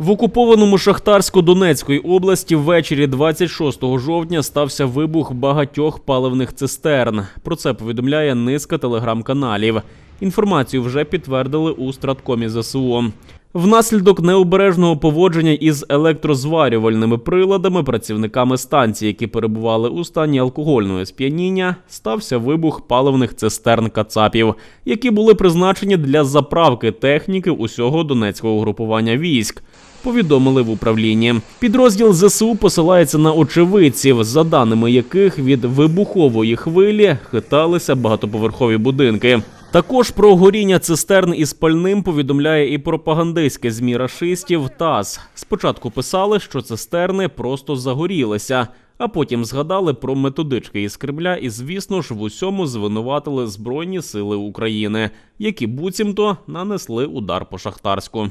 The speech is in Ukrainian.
В окупованому Шахтарсько-Донецької області ввечері 26 жовтня стався вибух багатьох паливних цистерн. Про це повідомляє низка телеграм-каналів. Інформацію вже підтвердили у страткомі ЗСУ. Внаслідок необережного поводження із електрозварювальними приладами працівниками станції, які перебували у стані алкогольного сп'яніння, стався вибух паливних цистерн кацапів, які були призначені для заправки техніки усього донецького угрупування військ. Повідомили в управлінні. Підрозділ ЗСУ посилається на очевидців, за даними яких від вибухової хвилі хиталися багатоповерхові будинки. Також про горіння цистерн із пальним повідомляє і пропагандистське змі рашистів ТАСС. Спочатку писали, що цистерни просто загорілися, а потім згадали про методички із Кремля і, звісно ж, в усьому звинуватили Збройні сили України, які буцімто нанесли удар по Шахтарську.